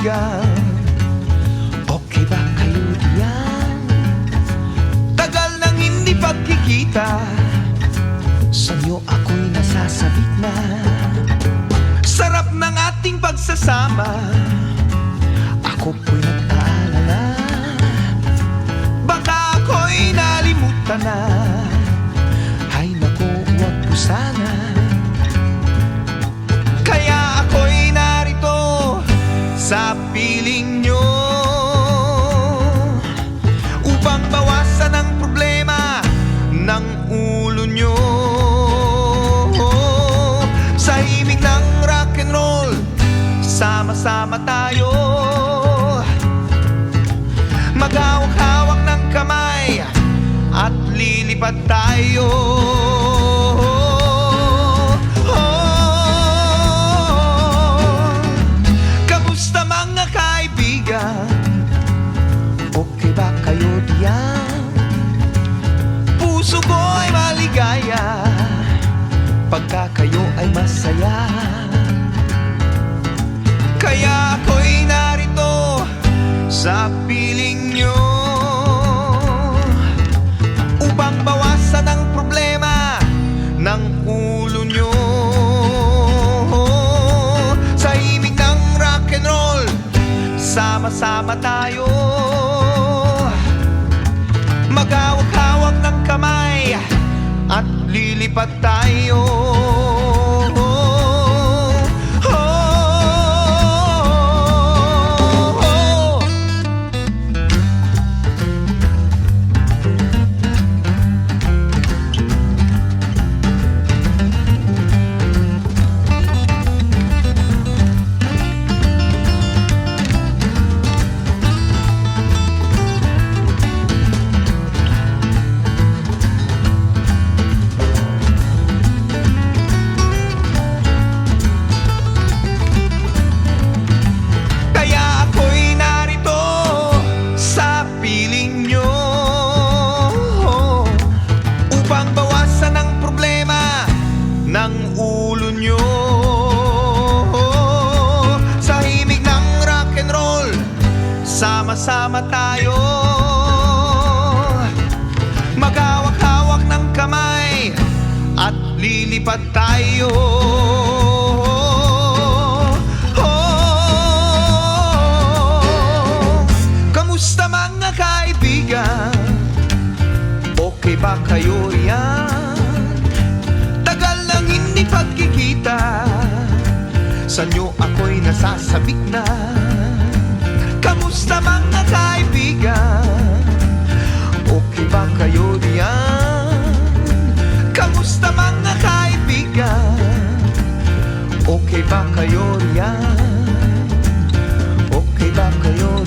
kaibigan Okay ba kayo diyan? Tagal nang hindi pagkikita. Sa'yo ako'y nasasabik na. Sarap ng ating pagsasama. Ako po'y nag-aalala. Baka ako'y nalimutan na. Sama-sama tayo Maghawak-hawak ng kamay At lilipad tayo Kamusta mga kaibigan? Okay ba kayo diyan? Puso ko ay maligaya Pagka kayo ay masaya Kaya ako'y narito sa piling nyo. Upang bawasan ang problema ng ulo nyo. Sa himig ng rock and roll Sama-sama tayo. Maghawak-hawak ng kamay At lilipad tayo Sama-sama tayo. Maghawak-hawak ng kamay At lilipad tayo. Oh, Kamusta mga kaibigan? Ba kayo yan? Tagal lang hindi pagkikita. Sa nyo ako'y nasasabik na Kamusta mga kaibigan? Okay ba kayo diyan? Kamusta mga kaibigan? Okay ba kayo riyan? Okay ba kayo